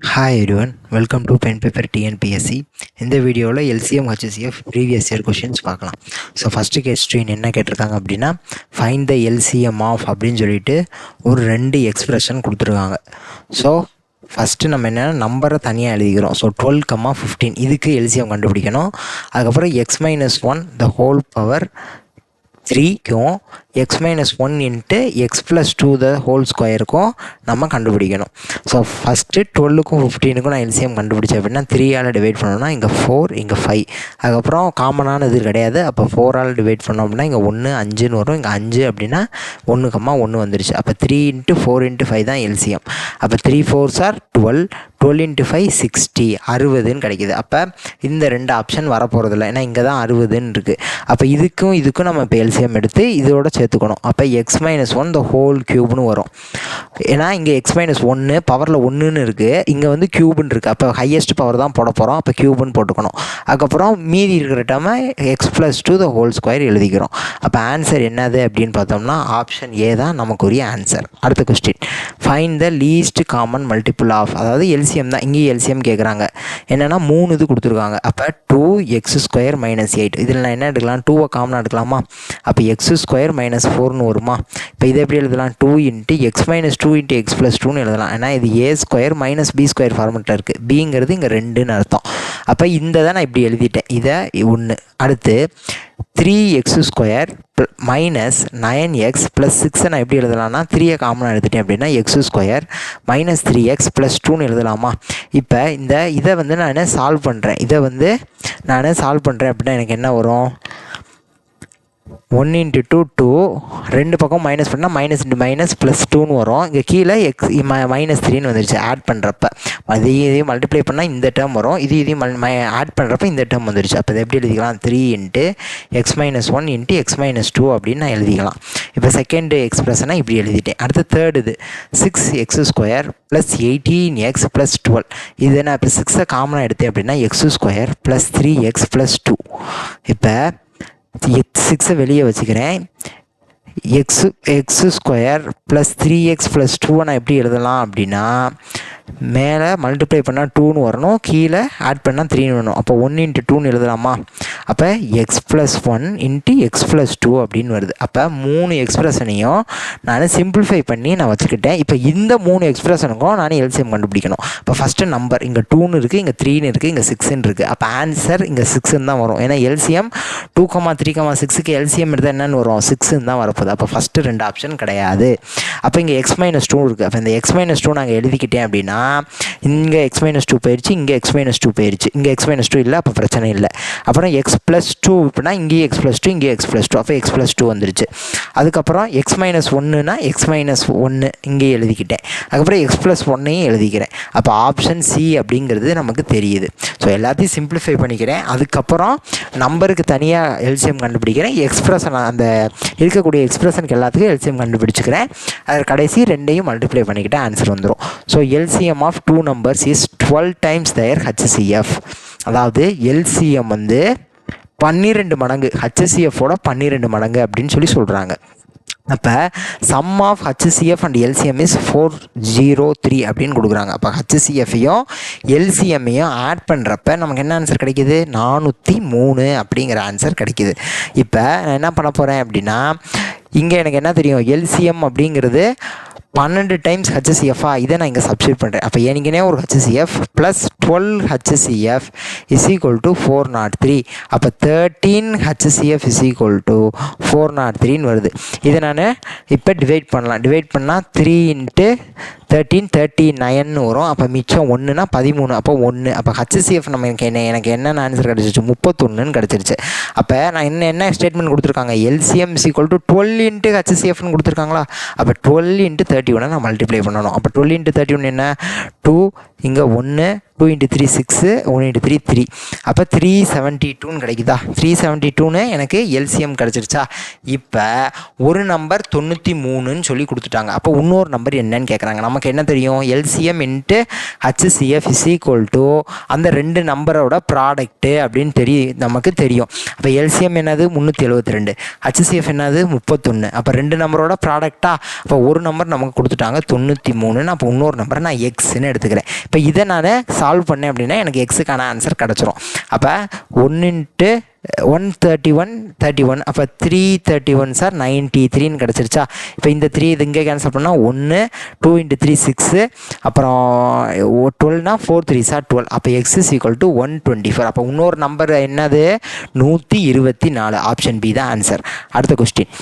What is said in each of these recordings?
Hi everyone welcome to pen paper TNPSC இந்த வீடியோவில் LCM HCF previous year questions பார்க்கலாம். So first question என்ன கேட்டிருக்காங்க அப்படின்னா ஃபைன் த எல்சிஎம் ஆஃப் அப்படின்னு சொல்லிட்டு ஒரு ரெண்டு எக்ஸ்பிரஷன் கொடுத்துருக்காங்க. ஸோ ஃபஸ்ட்டு நம்ம என்ன நம்பரை தனியாக எழுதிக்கிறோம். ஸோ டுவெல் கம்மா ஃபிஃப்டீன் இதுக்கு எல்சிஎம் கண்டுபிடிக்கணும். அதுக்கப்புறம் x minus one the whole power த்ரீக்கும் x minus one into x plus two the whole ஸ்கொயருக்கும் நம்ம கண்டுபிடிக்கணும். ஸோ ஃபஸ்ட்டு டுவெல்லுக்கும் ஃபிஃப்டீனுக்கும் நான் எல்சிஎம் கண்டுபிடிச்சேன் அப்படின்னா த்ரீயால் டிவைட் பண்ணோம்னா இங்கே ஃபோர் இங்கே ஃபைவ் அதுக்கப்புறம் காமனான இது கிடையாது. அப்போ ஃபோரால் டிவைட் பண்ணோம் அப்படின்னா இங்கே ஒன்று அஞ்சுன்னு வரும். இங்கே அஞ்சு அப்படின்னா ஒன்று கம்மா ஒன்று வந்துருச்சு. அப்போ three into four into five தான் எல்சிஎம் அப்போ three fours are twelve twelve into five sixty அறுபதுன்னு கிடைக்கிது. அப்போ இந்த ரெண்டு ஆப்ஷன் வரப்போகிறதில்ல ஏன்னா இங்கே தான் அறுபதுன்னு இருக்குது அப்போ இதுக்கும் இதுக்கும் நம்ம இப்போ எல்சிஎம் எடுத்து இதோட சேர்த்துக்கணும். அப்போ x minus one the whole க்யூப்னு வரும். ஏன்னா இங்கே எக்ஸ் மைனஸ் ஒன்று பவரில் ஒன்றுன்னு இருக்குது இங்கே வந்து க்யூப்னு இருக்குது அப்போ ஹையஸ்ட் பவர் தான் போட போகிறோம் அப்போ க்யூப்னு போட்டுக்கணும். அதுக்கப்புறம் மீதி இருக்கிற time x plus two the whole square எழுதிக்கிறோம். அப்போ ஆன்சர் என்னது அப்படின்னு பார்த்தோம்னா ஆப்ஷன் ஏ தான் நமக்குரிய ஆன்சர் அடுத்த question find the least common multiple of அதாவது எல் எல்சிஎம் தான். இங்கேயும் எல்சிஎம் கேட்குறாங்க என்னென்னா மூணு இது கொடுத்துருக்காங்க. அப்போ two x square minus eight இதில் நான் என்ன எடுக்கலாம்? டூவை காமனாக எடுக்கலாமா? அப்போ எக்ஸ் ஸ்கொயர் மைனஸ் ஃபோர்னு வருமா? இப்போ இதை எப்படி எழுதலாம்? Two into x minus two into x plus டூன்னு எழுதலாம். ஏன்னா இது A square minus B square ஃபார்மெட்டில் இருக்குது பிங்கிறது இங்கே ரெண்டுன்னு அர்த்தம். அப்போ இந்த தான் நான் இப்படி எழுதிட்டேன். இதை ஒன்று அடுத்து three x square minus nine x plus சிக்ஸை நான் எப்படி எழுதலாம்னா த்ரீயை காமனாக எடுத்துட்டேன் அப்படின்னா x square minus three x plus டூன்னு எழுதலாமா? இப்போ இந்த இதை வந்து நான் சால்வ் பண்ணுறேன் இதை வந்து நான் சால்வ் பண்ணுறேன் அப்படின்னா எனக்கு என்ன வரும்? One into two two. ரெண்டு பக்கம் மைனஸ் பண்ணால் மைனஸ் இன்ட்டு மைனஸ் ப்ளஸ் டூன்னு வரும். இங்கே கீழே எக்ஸ் மைனஸ் த்ரீன்னு வந்துருச்சு. ஆட் பண்ணுறப்ப அது இதையும் மல்டிப்ளை பண்ணால் இந்த டேர்ம் வரும். இது இதையும் ஆட் பண்ணுறப்ப இந்த டேர்ம் வந்துருச்சு. அப்போ இதை எப்படி எழுதிக்கலாம்? Three into x minus one into x minus two அப்படின்னு நான் எழுதிக்கலாம். இப்போ செகண்டு எக்ஸ்பிரஷனாக இப்படி எழுதிட்டேன். அடுத்து தேர்டு இது. Six x square plus eighteen x plus twelve இது நான் இப்போ சிக்ஸை காமனாக எடுத்தேன் அப்படின்னா x square plus three x plus two இப்போ எக்ஸ் சிக்ஸை வெளியே வச்சுக்கிறேன். X x square plus three x plus டூவை நான் எப்படி எழுதலாம் அப்படின்னா மேலே மல்டிப்ளை பண்ணால் டூன்னு வரணும் கீழே ஆட் பண்ணால் த்ரீன்னு வரணும். அப்போ ஒன் இன்ட்டு டூன்னு எழுதலாமா? அப்போ x plus one into x plus two அப்படின்னு வருது. அப்போ மூணு எக்ஸ்பிரஷனையும் நான் சிம்பிளிஃபை பண்ணி நான் வச்சுக்கிட்டேன். இப்போ இந்த மூணு எக்ஸ்பிரஷனுக்கும் நான் எல்சிஎம் கண்டுபிடிக்கணும். இப்போ ஃபஸ்ட்டு நம்பர் இங்கே டூன்னு இருக்குது இங்கே த்ரீன்னு இருக்குது இங்கே சிக்ஸ்ன்னு இருக்குது அப்போ ஆன்சர் இங்கே சிக்ஸ்ன்னு தான் வரும். ஏன்னா LCM two comma three comma சிக்ஸுக்கு எல்சிஎம் எடுத்தால் என்னென்னு வரும்? சிக்ஸ்ன்னு தான் வரப்போகுது. அப்போ ஃபஸ்ட்டு ரெண்டு ஆப்ஷன் கிடையாது. அப்போ இங்கே எக்ஸ் மைனஸ் டூ இருக்குது அப்போ இந்த எக்ஸ் மைனஸ் டூ நாங்கள் எழுதிக்கிட்டேன் அப்படின்னா இங்கே எக்ஸ் மைனஸ் டூ போயிடுச்சு இங்கே எக்ஸ் மைனஸ் டூ போயிடுச்சு இங்கே எக்ஸ் மைனஸ் டூ இல்லை அப்போ பிரச்சனை இல்லை. அப்புறம் எக்ஸ் ப்ளஸ் டூ இப்படின்னா இங்கேயும் எக்ஸ் ப்ளஸ் டூ இங்கே எக்ஸ் ப்ளஸ் டூ அப்போ எக்ஸ் ப்ளஸ் டூ வந்துருச்சு. அதுக்கப்புறம் எக்ஸ் மைனஸ் ஒன்றுனா எக்ஸ் மைனஸ் ஒன்று இங்கேயே எழுதிக்கிட்டேன். அதுக்கப்புறம் எக்ஸ் ப்ளஸ் ஒன்னையும் எழுதிக்கிறேன். அப்போ ஆப்ஷன் சி அப்படிங்கிறது நமக்கு தெரியுது. ஸோ எல்லாத்தையும் சிம்பிளிஃபை பண்ணிக்கிறேன். அதுக்கப்புறம் நம்பருக்கு தனியாக எல்சிஎம் கண்டுபிடிக்கிறேன். எக்ஸ்பிரஷன் அந்த இருக்கக்கூடிய எக்ஸ்பிரஷனுக்கு எல்லாத்துக்கும் எல்சிஎம் கண்டுபிடிச்சிக்கிறேன். அது கடைசி ரெண்டையும் மல்டிப்ளை பண்ணிக்கிட்டால் ஆன்சர் வந்துடும் so LCM of two numbers is twelve times their HCF அதாவது எல்சிஎம் வந்து பன்னிரெண்டு மடங்கு ஹச்சிசிஎஃபோட பன்னிரெண்டு மடங்கு அப்படின்னு சொல்லி சொல்கிறாங்க அப்போ sum of HCF and LCM is four zero three அப்படின்னு கொடுக்குறாங்க. அப்போ ஹச்சிசிஎஃப்பையும் எல்சிஎம்மையும் ஆட் பண்ணுறப்ப நமக்கு என்ன ஆன்சர் கிடைக்கிது? நானூற்றி மூணு அப்படிங்கிற ஆன்சர் கிடைக்கிது. இப்போ நான் என்ன பண்ண போகிறேன் அப்படின்னா இங்கே எனக்கு என்ன தெரியும்? எல்சிஎம் அப்படிங்கிறது பன்னெண்டு டைம்ஸ் ஹச்சிசிஎஃபா இதை நான் இங்கே சப்ஸ்டியூட் பண்ணுறேன் அப்போ எனக்குனே ஒரு HCF plus twelve HCF is equal to four nought three அப்போ thirteen HCF is equal to four nought த்ரீன்னு வருது. இதை நான் இப்போ டிவைட் பண்ணலாம். டிவைட் பண்ணால் த்ரீ இன்ட்டு தேர்ட்டீன் தேர்ட்டி நைன்னு வரும். அப்போ மிச்சம் ஒன்றுனா பதிமூணு. அப்போ ஒன்று அப்போ ஹச்சிசிஎஃப் நம்ம எனக்கு என்ன எனக்கு என்னென்ன ஆன்சர் கிடச்சிருச்சு முப்பத்தொன்னுன்னு கிடச்சிருச்சு. அப்போ நான் என்ன என்ன ஸ்டேட்மெண்ட் கொடுத்துருக்காங்க? LCM equal to twelve into ஹெச்சிஎஃப்னு கொடுத்துருக்காங்களா? அப்போ டுவெல் இன்ட்டு தேர்ட்டி ஒன்று நான் மல்டிப்ளை பண்ணணும். அப்போ டுவெல் இன்ட்டு தேர்ட்டி ஒன் என்ன? டூ இங்கே ஒன்று two into three six one into three three அப்போ த்ரீ செவன்ட்டி டூன்னு கிடைக்குதா? த்ரீ செவன்ட்டி டூன்னு எனக்கு எல்சிஎம் கிடச்சிருச்சா? இப்போ ஒரு நம்பர் தொண்ணூற்றி மூணுன்னு சொல்லி கொடுத்துட்டாங்க. அப்போ இன்னொரு நம்பர் என்னன்னு கேட்குறாங்க நமக்கு என்ன தெரியும்? LCM into HCF is equal to அந்த ரெண்டு நம்பரோட ப்ராடக்ட்டு அப்படின்னு தெரிய நமக்கு தெரியும். அப்போ எல்சிஎம் என்னது? முந்நூற்றி எழுபத்தி ரெண்டு. ஹச்சிசிஎஃப் என்னது? முப்பத்தொன்று அப்போ ரெண்டு நம்பரோட ப்ராடக்ட்டா அப்போ ஒரு நம்பர் நமக்கு கொடுத்துட்டாங்க தொண்ணூற்றி மூணுன்னு. அப்போ இன்னொரு நம்பரை நான் எக்ஸ்ன்னு எடுத்துக்கிறேன். இப்போ இதை நான் சால்வ் பண்ணேன் அப்படின்னா எனக்கு எக்ஸுக்கான ஆன்சர் கிடச்சிரும். அப்போ ஒன்று into one thirty one thirty one அப்போ three thirty one sir ninety த்ரீன்னு கிடச்சிருச்சா? இப்போ இந்த த்ரீ இது இங்கே கேன்சல் பண்ணால் ஒன்று டூ இன்ட்டு த்ரீ சிக்ஸு அப்புறம் டுவெல்னா ஃபோர் த்ரீ சார் டுவெல் அப்போ x is equal to one twenty four அப்போ இன்னொரு நம்பர் என்னது? நூற்றி இருபத்தி நாலு. ஆப்ஷன் பி தான் ஆன்சர் அடுத்த கொஸ்டின்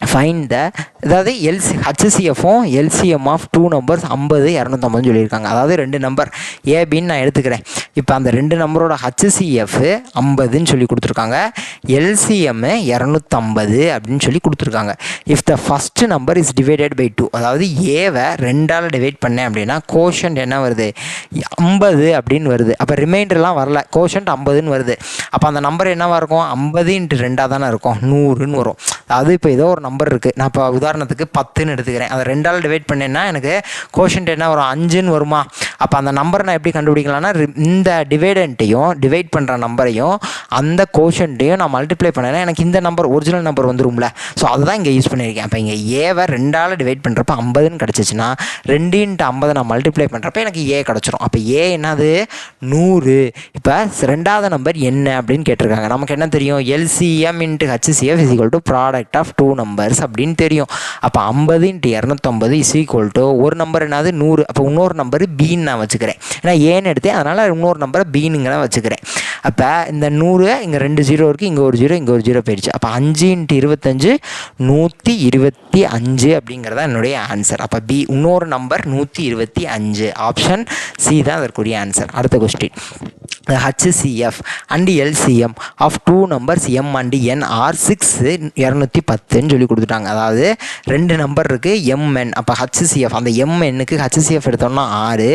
ஃபைன் த அதாவது எல்சி ஹச்சிஎஃப்பும் எல்சிஎம் ஆஃப் டூ நம்பர்ஸ் ஐம்பது இரநூத்தம்பதுன்னு சொல்லியிருக்காங்க. அதாவது ரெண்டு நம்பர் ஏபின்னு நான் எடுத்துக்கிறேன். இப்போ அந்த ரெண்டு நம்பரோட ஹச்சிஎஃப் ஐம்பதுன்னு சொல்லி கொடுத்துருக்காங்க. எல்சிஎம் இரநூத்தம்பது அப்படின்னு சொல்லி கொடுத்துருக்காங்க. If the first number is divided by two அதாவது ஏவை ரெண்டால் டிவைட் பண்ணேன் அப்படின்னா கோஷன்ட் என்ன வருது? ஐம்பது அப்படின்னு வருது. அப்போ ரிமைண்டர்லாம் வரல. கோஷன்ட் ஐம்பதுன்னு வருது. அப்போ அந்த நம்பர் என்னவாக இருக்கும்? ஐம்பது இன்ட்டு ரெண்டாக தானே இருக்கும். நூறுன்னு வரும். அதாவது இப்போ ஏதோ ஒரு நம்பர் இருக்குது நான் இப்போ உதாரணத்துக்கு பத்துன்னு எடுத்துக்கிறேன். அதை ரெண்டால் டிவைட் பண்ணேன்னா எனக்கு கோஷன்ட் என்ன வரும்? அஞ்சுன்னு வருமா? அப்போ அந்த நம்பரை நான் எப்படி கண்டுபிடிக்கலாம்னா இந்த டிவைடன்ட்டையும் டிவைட் பண்ணுற நம்பரையும் அந்த கோஷன்ட்டையும் நான் மல்டிப்ளை பண்ணேன்னா எனக்கு இந்த நம்பர் ஒரிஜினல் நம்பர் வந்துரும்ல. ஸோ அதை தான் இங்கே யூஸ் பண்ணியிருக்கேன். அப்போ இங்கே ஏவை ரெண்டால் டிவைட் பண்ணுறப்ப ஐம்பதுன்னு கிடச்சிச்சின்னா ரெண்டு இன்ட்டு நான் மல்டிப்ளை பண்ணுறப்ப எனக்கு ஏ கிடச்சிரும். அப்போ ஏ என்னது? நூறு. இப்போ ரெண்டாவது நம்பர் என்ன அப்படின்னு கேட்டிருக்காங்க. நமக்கு என்ன தெரியும்? LCM into HCF is equal to product of two number numbers அப்படின்னு தெரியும். அப்போ ஐம்பது இன்ட்டு இரநூத்தம்பது இஸ் ஈக்குவல் டு ஒரு நம்பர் என்னது? நூறு. அப்போ இன்னொரு நம்பர் பின்னு நான் வச்சுக்கிறேன். ஏன்னா ஏன்னு எடுத்தேன். அதனால் இன்னொரு நம்பரை பீனுங்க நான் வச்சுக்கிறேன். அப்போ இந்த நூறு இங்கே ரெண்டு ஜீரோ இருக்குது இங்கே ஒரு ஜீரோ இங்கே ஒரு ஜீரோ போயிடுச்சு. அப்போ அஞ்சு இன்ட்டு இருபத்தஞ்சு நூற்றி இருபத்தி அஞ்சு அப்படிங்கிறதா என்னுடைய ஆன்சர் அப்போ பி இன்னொரு நம்பர் நூற்றி இருபத்தி அஞ்சு. ஆப்ஷன் சி தான் அதற்குரிய ஆன்சர் அடுத்த question HCF and LCM of two numbers M and N are six இரநூத்தி பத்துன்னு சொல்லி கொடுத்துட்டாங்க. அதாவது ரெண்டு நம்பர் இருக்குது எம்என் அப்போ ஹச்சிசிஎஃப் அந்த எம்என்னுக்கு ஹச்சிசிஎஃப் எடுத்தோம்னா ஆறு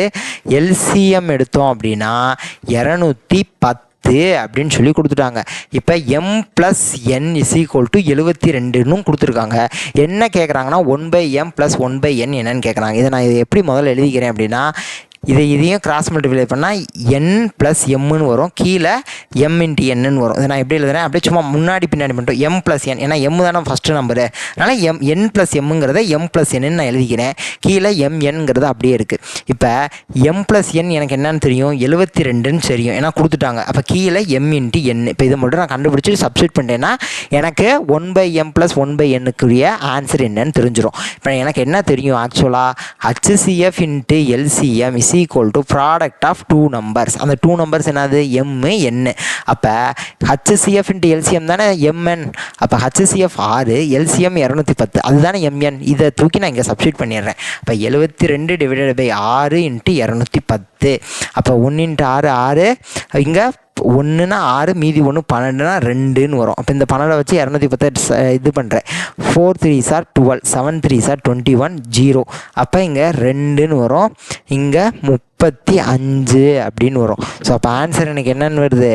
எல்சிஎம் எடுத்தோம் அப்படின்னா இரநூத்தி பத்து அப்படின்னு சொல்லி கொடுத்துட்டாங்க. இப்போ M plus N is equal to எழுபத்தி ரெண்டுன்னு கொடுத்துருக்காங்க. என்ன கேட்குறாங்கன்னா one by M plus one by N என்னன்னு கேட்குறாங்க இதை நான் இதை எப்படி முதல்ல எழுதிக்கிறேன் அப்படின்னா இதை இதையும் கிராஸ் மல்டிப்ளை பண்ணால் என் ப்ளஸ் எம்முன்னு வரும். கீழே எம் இன்ட்டு என்னன்னு வரும். இதை நான் எப்படி எழுதுறேன்? அப்படியே சும்மா முன்னாடி பின்னாடி மட்டும். எம் ப்ளஸ் என் ஏன்னா எம் தானே ஃபஸ்ட்டு நம்பரு அதனால் எம் என் ப்ளஸ் எம்ங்கிறத எம் ப்ளஸ் என்னு நான் எழுதிக்கிறேன். கீழே எம் என்ங்கிறது அப்படியே இருக்குது இப்போ எம் ப்ளஸ் என் எனக்கு என்னன்னு தெரியும்? எழுபத்தி ரெண்டுன்னு தெரியும். ஏன்னா கொடுத்துட்டாங்க. அப்போ கீழே எம் இன்ட்டு என் இப்போ இதை மட்டும் நான் கண்டுபிடிச்சி சப்ஸ்டியூட் பண்ணிட்டேன்னா எனக்கு one by M plus one by என்னுக்குரிய answer என்னன்னு தெரிஞ்சிடும் இப்போ எனக்கு என்ன தெரியும் ஆக்சுவலாக HCF into LCM is equal to product of two numbers அந்த டூ நம்பர்ஸ் என்னது? எம்மு என்னு அப்போ ஹச்சிசிஎஃப் இன்ட்டு எல்சிஎம் தானே எம்என் அப்போ ஹச்சிசிஎஃப் ஆறு எல்சிஎம் இரநூத்தி பத்து. அதுதானே எம்என் இதை தூக்கி நான் இங்கே சப்ஸ்டியூட் பண்ணிடுறேன். அப்போ எழுபத்தி ரெண்டு டிவைடட் பை ஆறு இன்ட்டு இரநூத்தி பத்து. அப்போ ஒன்று இன்ட்டு ஆறு ஆறு இங்கே ஒன்றுனா ஆறு மீதி ஒன்று பன்னெண்டுனா ரெண்டுன்னு வரும். அப்போ இந்த பன்னெண்டை வச்சு இரநூத்தி பத்து இது பண்ணுறேன் four three are twelve seven three are twenty one zero அப்போ இங்கே ரெண்டுன்னு வரும். இங்கே முப்பத்தி அஞ்சு அப்படின்னு வரும். ஸோ அப்போ ஆன்சர் எனக்கு என்னென்னு வருது?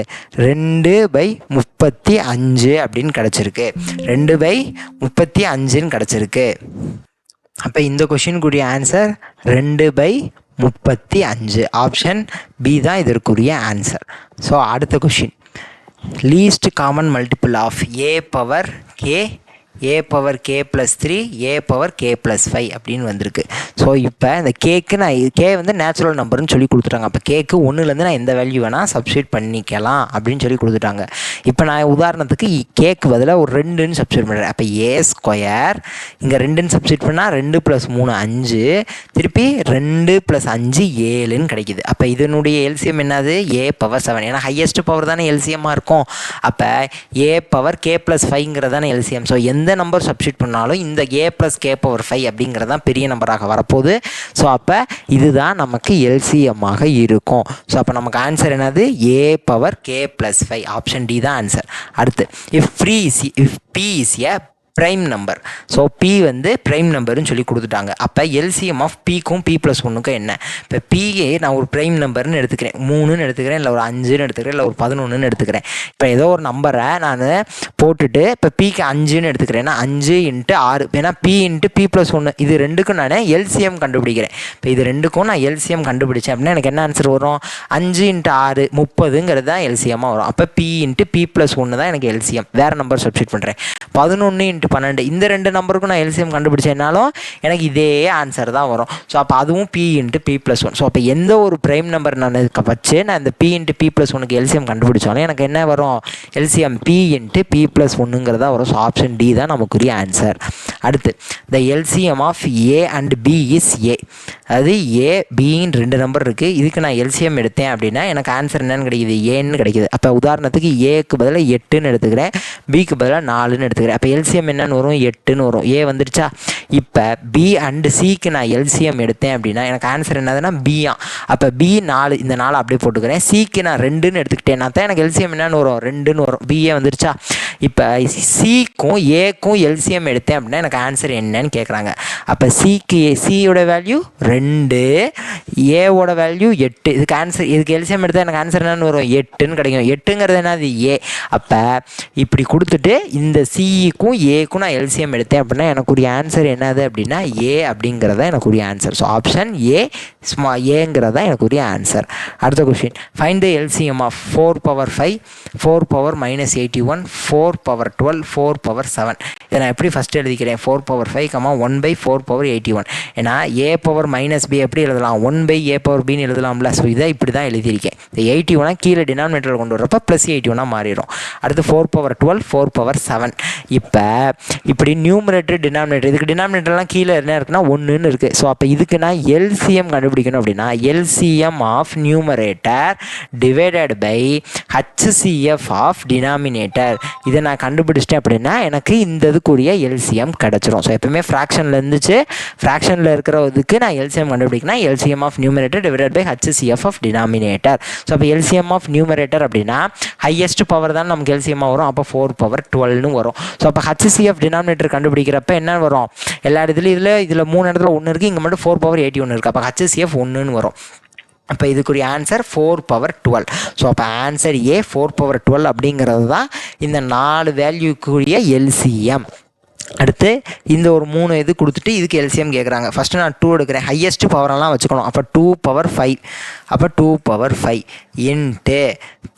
ரெண்டு பை முப்பத்தி அஞ்சு அப்படின்னு கிடச்சிருக்கு. ரெண்டு பை முப்பத்தி அஞ்சுன்னு கிடச்சிருக்கு. அப்போ இந்த கொஷினுக்குரிய ஆன்சர் ரெண்டு பை முப்பத்தி அஞ்சு. ஆப்ஷன் பி தான் இதற்குரிய ஆன்சர் ஸோ அடுத்த question least common multiple of A power K A power K plus three A power K plus five அப்படின்னு வந்திருக்கு. ஸோ இப்போ இந்த கேக்கு நான் கே வந்து நேச்சுரல் நம்பர்னு சொல்லி கொடுத்துட்டாங்க. அப்போ கேக்கு ஒன்றுலேருந்து நான் எந்த வேல்யூ வேணால் சப்ஸ்டியூட் பண்ணிக்கலாம் அப்படின்னு சொல்லி கொடுத்துட்டாங்க. இப்போ நான் உதாரணத்துக்கு கேக்கு பதிலாக ஒரு ரெண்டுன்னு சப்ஸ்டியூட் பண்ணுறேன் அப்போ ஏ ஸ்கொயர் இங்கே ரெண்டுன்னு சப்ஸ்டியூட் பண்ணால் ரெண்டு ப்ளஸ் மூணு அஞ்சு திருப்பி ரெண்டு ப்ளஸ் அஞ்சு ஏழுன்னு கிடைக்குது. அப்போ இதனுடைய எல்சிஎம் என்னது? ஏ பவர் செவன் ஏன்னா ஹையஸ்ட் பவர் தானே எல்சிஎம்மாக இருக்கும். அப்போ ஏ பவர் கே ப்ளஸ் ஃபைவ்ங்கிறது தானே எல்சிஎம் ஸோ எந்த எந்த நம்பர் சப்ஸ்டியூட் பண்ணாலும் இந்த A plus K power five அப்படிங்கிறது தான் பெரிய நம்பராக வரப்போகுது. ஸோ அப்போ இதுதான் நமக்கு எல்சிஎம்மாக இருக்கும். ஸோ அப்போ நமக்கு ஆன்சர் என்னது? A power K plus five option D தான் ஆன்சர் அடுத்து if free is if P is a prime number so P வந்து ப்ரைம் நம்பர்னு சொல்லி கொடுத்துட்டாங்க. அப்போ எல்சிஎம் ஆஃப் பிக்கும் பி ப்ளஸ் ஒன்றுக்கும் என்ன? இப்போ பிஏ நான் ஒரு ப்ரைம் நம்பர்னு எடுத்துக்கிறேன். மூணுன்னு எடுத்துக்கிறேன் இல்லை ஒரு அஞ்சுன்னு எடுத்துக்கிறேன் இல்லை ஒரு பதினொன்றுன்னு எடுத்துக்கிறேன். இப்போ ஏதோ ஒரு நம்பரை நான் போட்டுட்டு இப்போ பிக்கு அஞ்சுன்னு எடுத்துக்கிறேன்னா அஞ்சு இன்ட்டு ஆறு. ஏன்னா பி இன்ட்டு பி ப்ளஸ் ஒன்று இது ரெண்டுக்கும் நான் எல்சிஎம் கண்டுபிடிக்கிறேன். இப்போ இது ரெண்டுக்கும் நான் எல்சிஎம் கண்டுபிடிச்சேன் அப்படின்னா எனக்கு என்ன ஆன்சர் வரும்? அஞ்சு இன்ட்டு ஆறு முப்பதுங்கிறது தான் எல்சிஎம்மாக வரும். அப்போ பி இன்ட்டு பி ப்ளஸ் ஒன்று தான் எனக்கு எல்சிஎம் வேறு நம்பர் சப்ஸ்டிட் பண்ணுறேன் பதினொன்று இன்ட்டு பன்னெண்டு. இந்த ரெண்டு நம்பருக்கும் நான் எல்சிஎம் கண்டுபிடிச்சேன்னாலும் எனக்கு இதே ஆன்சர் தான் வரும். ஸோ அப்போ அதுவும் P into P plus one so அப்போ எந்த ஒரு ப்ரைம் நம்பர் நான் இருக்க வச்சு நான் இந்த பி இன்ட்டு பி ப்ளஸ் ஒனுக்கு எல்சிஎம் கண்டுபிடிச்சாலும் எனக்கு என்ன வரும்? LCM P into P plus ஒன்றுங்கிறதா வரும். ஸோ ஆப்ஷன் டி தான் நமக்குரிய ஆன்சர் அடுத்து the LCM of A and B is A அதாவது ஏ பின்னு ரெண்டு நம்பர் இருக்குது இதுக்கு நான் எல்சிஎம் எடுத்தேன் அப்படின்னா எனக்கு ஆன்சர் என்னன்னு கிடைக்குது? ஏன்னு கிடைக்குது. அப்போ உதாரணத்துக்கு ஏக்கு பதிலாக எட்டுன்னு எடுத்துக்கிறேன். பிக்கு பதிலாக நாலுன்னு எடுத்துக்கிறேன். அப்போ எல்சிஎம் என்ன என்னன்னு வரும் எட்டுன்னு வரும் ஏ வந்துடுச்சா இப்போ பி அண்டு சிக்கு நான் எல்சிஎம் எடுத்தேன் அப்படின்னா எனக்கு ஆன்சர் என்னதுன்னா பியா அப்போ பி நாலு இந்த நாலு அப்படியே போட்டுக்கிறேன். சிக்கு நான் ரெண்டுன்னு எடுத்துக்கிட்டேன்னா தான் எனக்கு எல்சிஎம் என்னன்னு வரும் ரெண்டுன்னு வரும் பிஏ வந்துருச்சா? இப்போ சிக்கும் ஏக்கும் எல்சிஎம் எடுத்தேன் அப்படின்னா எனக்கு ஆன்சர் என்னன்னு கேட்குறாங்க அப்போ சிக்கு சியோட வேல்யூ ரெண்டு ஏவோட வேல்யூ எட்டு. இதுக்கு ஆன்சர் இதுக்கு எல்சிஎம் எடுத்தால் எனக்கு ஆன்சர் என்னன்னு வரும்? எட்டுன்னு கிடைக்கும். எட்டுங்கிறது என்னது? ஏ அப்போ இப்படி கொடுத்துட்டு இந்த சிஇக்கும் ஏக்கும் நான் எல்சிஎம் எடுத்தேன் அப்படின்னா எனக்குரிய ஆன்சர் என்னது அப்படின்னா ஏ அப்படிங்கிறத எனக்குரிய ஆன்சர் ஸோ ஆப்ஷன் ஏ ஸ்மா ஏங்கிறதா எனக்குரிய ஆன்சர் அடுத்த question find the LCM of four power five four power minus eighty one four four power twelve four power seven இதை நான் எப்படி ஃபஸ்ட்டு எழுதிக்கிறேன்? Four power five comma one by four power eighty one ஏன்னா ஏ power minus B எப்படி எழுதலாம்? One by A power பின்னு எழுதலாம்ல. So இதை இப்படி தான் எழுதியிருக்கேன். இந்த எயிட்டி ஒனாக கீழே டினாமினேட்டர் கொண்டு வரப்போ ப்ளஸ் எயிட்டி ஒனாக மாறிடும். அடுத்து four power twelve four power seven இப்போ இப்படி நியூமரேட்டர் டினாமினேட்டர் இதுக்கு டினாமினேட்டர்லாம் கீழே என்ன இருக்குன்னா ஒன்றுன்னு இருக்குது ஸோ அப்போ இதுக்கு நான் எல்சிஎம் கண்டுபிடிக்கணும் அப்படின்னா LCM of numerator divided by HCF of denominator இதை நான் கண்டுபிடிச்சிட்டேன் அப்படின்னா எனக்கு இந்த இதுக்குரிய எல்சிஎம் கிடச்சிரும். ஸோ எப்பவுமே ஃப்ராக்ஷனில் இருந்துச்சு. ஃப்ராக்ஷனில் இருக்கிற இதுக்கு நான் எல்சிஎம் கண்டுபிடிக்கணும் LCM of numerator divide by HCF of denominator so அப்போ எல்சிஎம் ஆஃப் நியூமரேட்டர் அப்படின்னா ஹையஸ்ட் பவர் தான் நமக்கு எல்சிஎம்மாக வரும். அப்போ ஃபோர் பவர் டுவெல்னு வரும். ஸோ அப்போ ஹச்சிஎஃப் டினாமினேட்டர் கண்டுபிடிக்கிறப்ப என்ன வரும்? எல்லா இடத்துலையும் இதில் இதில் மூணு இடத்துல ஒன்று இருக்குது இங்கே மட்டும் ஃபோர் பவர் எயிட்டி ஒன்று இருக்குது அப்போ ஹச்சிஎஃப் ஒன்றுன்னு வரும். அப்போ இதுக்குரிய answer four power twelve so அப்போ answer A four power twelve அப்படிங்கிறது தான் இந்த நாலு வேல்யூக்குரிய எல்சிஎம் அடுத்து இந்த ஒரு மூணு இது கொடுத்துட்டு இதுக்கு எல்சிஎம் கேட்குறாங்க ஃபஸ்ட்டு நான் டூ எடுக்கிறேன். ஹையஸ்ட் பவரெல்லாம் வச்சுக்கணும். அப்போ டூ பவர் ஃபைவ் அப்போ டூ பவர் ஃபைவ் இன்ட்டு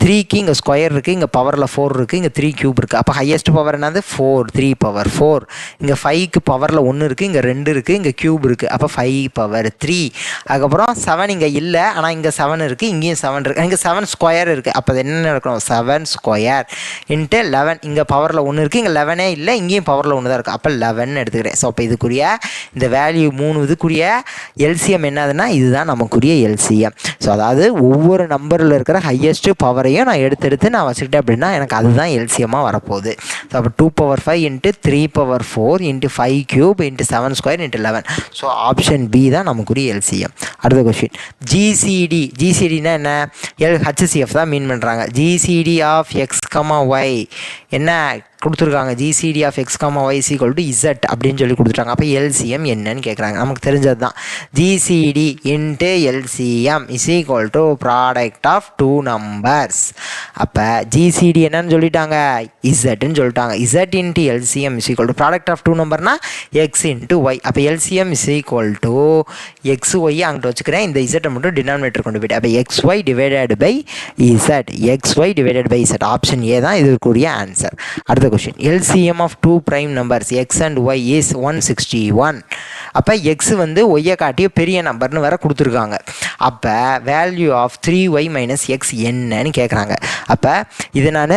த்ரீக்கு இங்கே ஸ்கொயர் இருக்குது இங்கே பவரில் ஃபோர் இருக்குது இங்கே த்ரீ க்யூப் இருக்குது அப்போ ஹையஸ்ட் பவர் என்னது? ஃபோர் த்ரீ பவர் ஃபோர் இங்கே ஃபைவ்க்கு பவரில் ஒன்று இருக்குது இங்கே ரெண்டு இருக்குது இங்கே க்யூப் இருக்குது அப்போ ஃபைவ் பவர் த்ரீ அதுக்கப்புறம் செவன் இங்கே இல்லை. ஆனால் இங்கே செவன் இருக்குது இங்கேயும் செவன் இருக்குது இங்கே செவன் ஸ்கொயர் இருக்குது அப்போ அது என்ன நடக்கணும் செவன் ஸ்கொயர் இன்ட்டு லெவன் இங்கே பவரில் ஒன்று இருக்குது இங்கே லெவனே இல்லை. இங்கேயும் பவரில் ஒன்று தான் இருக்கும் அப்போ லெவன் எடுத்துக்கிறேன். ஸோ அப்போ இதுக்குரிய இந்த வேல்யூ மூணு இதுக்குரிய எல்சிஎம் என்னதுன்னா இதுதான் நமக்குரிய எல்சிஎம் ஸோ அதாவது ஒவ்வொரு நம்பரில் இருக்கிற ஹையஸ்ட்டு பவரையும் நான் எடுத்து எடுத்து நான் வச்சுக்கிட்டேன் அப்படின்னா எனக்கு அதுதான் எல்சிஎம்மாக வரப்போகுது. ஸோ அப்போ two power five into three power four into five cube into seven square into eleven so option B தான் நமக்குரிய எல்சிஎம் அடுத்த கொஸ்டின் ஜிசிடி ஜிசிடினா என்ன? எல் ஹச்சிசிஎஃப் தான் மீன் பண்ணுறாங்க GCD of X comma Y என்ன? கொடுத்துருக்காங்க. GCD of X comma Y is equal to Z அப்படின்னு சொல்லி கொடுத்துட்டாங்க. அப்போ எல்சிஎம் என்னன்னு கேட்குறாங்க நமக்கு தெரிஞ்சது தான் GCD into LCM is equal to product of two numbers அப்போ ஜிசிடி என்னன்னு சொல்லிட்டாங்க? இசட்னு சொல்லிட்டாங்க. Z into LCM is equal to product of two நம்பர்னா X into Y அப்போ LCM is equal to X Y அங்கிட்ட வச்சுக்கிறேன். இந்த இசட்டை மட்டும் டினாமினேட்டர் கொண்டு போயிட்டு அப்போ X Y divided by Z X Y divided by Z option A தான் இதுக்குரிய ஆன்சர் அடுத்து question LCM of two prime numbers X and Y is one sixty one அப்போ எக்ஸ் வந்து ஒய்யை காட்டிய பெரிய நம்பர்னு வேற கொடுத்துருக்காங்க. அப்போ value of three Y minus X என்னன்னு கேட்குறாங்க அப்போ இது நான்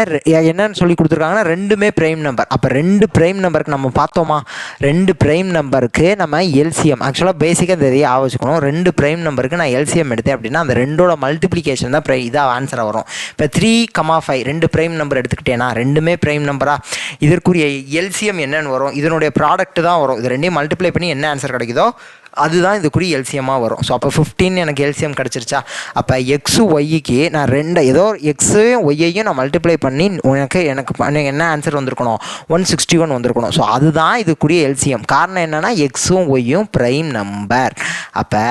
என்னன்னு சொல்லி கொடுத்துருக்காங்கன்னா ரெண்டுமே ப்ரைம் நம்பர் அப்போ ரெண்டு ப்ரைம் நம்பருக்கு நம்ம பார்த்தோமா? ரெண்டு ப்ரைம் நம்பருக்கு நம்ம எல்சிஎம் ஆக்சுவலாக பேசிக்காக இந்த இதையே ஆவச்சுக்கணும் ரெண்டு ப்ரைம் நம்பருக்கு நான் எல்சிஎம் எடுத்தேன் அப்படின்னா அந்த ரெண்டோட மல்டிப்ளிகேஷன் தான் ப்ரை இதாக ஆன்சராக வரும். இப்போ த்ரீ கமா ஃபைவ் ரெண்டு ப்ரைம் நம்பர் எடுத்துக்கிட்டேன்னா ரெண்டுமே ப்ரைம் நம்பரா இதற்குரிய எல்சிஎம் என்னென்னு வரும். இதனுடைய ப்ராடக்ட் தான் வரும். இது ரெண்டையும் மல்டிப்ளை பண்ணி என்ன ஆன்சர் கிடைக்குதோ? அதுதான் இதுக்குரிய எல்சிஎம்மாக வரும். ஸோ அப்போ ஃபிஃப்டீன் எனக்கு எல்சிஎம் கிடச்சிருச்சா? அப்போ எக்ஸு ஒய்க்கு நான் ரெண்டு ஏதோ எக்ஸையும் ஒய்யையும் நான் மல்டிப்ளை பண்ணி உனக்கு எனக்கு என்ன ஆன்சர் வந்திருக்கணும்? ஒன் சிக்ஸ்டி ஒன் வந்திருக்கணும். ஸோ அதுதான் இதுக்குரிய எல்சிஎம் காரணம் என்னென்னா எக்ஸும் ஒய்யும் ப்ரைம் நம்பர் அப்போ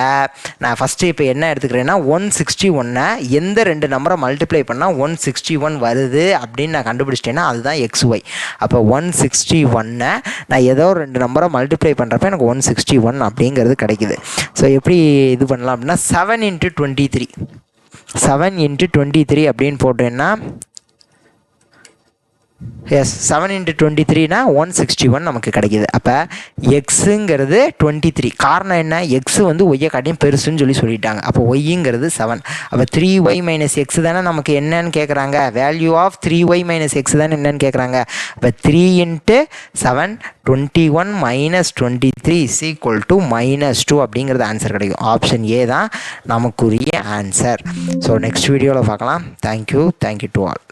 நான் ஃபஸ்ட்டு இப்போ என்ன எடுத்துக்கிறேன்னா ஒன் சிக்ஸ்டி ஒன்னை எந்த ரெண்டு நம்பரை மல்டிப்ளை பண்ணால் ஒன் சிக்ஸ்டி ஒன் வருது அப்படின்னு நான் கண்டுபிடிச்சிட்டேன்னா அதுதான் எக்ஸ் ஒய் அப்போ ஒன் சிக்ஸ்டி ஒன்னை நான் ஏதோ ரெண்டு நம்பரை மல்டிப்ளை பண்ணுறப்ப எனக்கு ஒன் சிக்ஸ்டி ஒன் அப்படிங்கிறது கிடைக்குது. ஸோ எப்படி இது பண்ணலாம் அப்படின்னா seven into twenty three seven into twenty three அப்படின்னு போட்டோன்னா எஸ் செவன் இன்ட்டு டுவெண்ட்டி த்ரீனா ஒன் சிக்ஸ்டி ஒன் நமக்கு கிடைக்கிது. அப்போ எக்ஸுங்கிறது டுவெண்ட்டி த்ரீ காரணம் என்ன? எக்ஸ் வந்து ஒய்யை காட்டியும் பெருசுன்னு சொல்லி சொல்லிட்டாங்க. அப்போ ஒய்ங்கிறது செவன் அப்போ த்ரீ ஒய் மைனஸ் எக்ஸ் தானே நமக்கு என்னன்னு கேட்குறாங்க value of three Y minus X தானே என்னன்னு கேட்குறாங்க அப்போ three into seven twenty one minus twenty three is equal to minus two அப்படிங்கிறது ஆன்சர் கிடைக்கும். ஆப்ஷன் ஏ தான் நமக்குரிய ஆன்சர் ஸோ நெக்ஸ்ட் வீடியோவில் பார்க்கலாம். Thank you thank you to all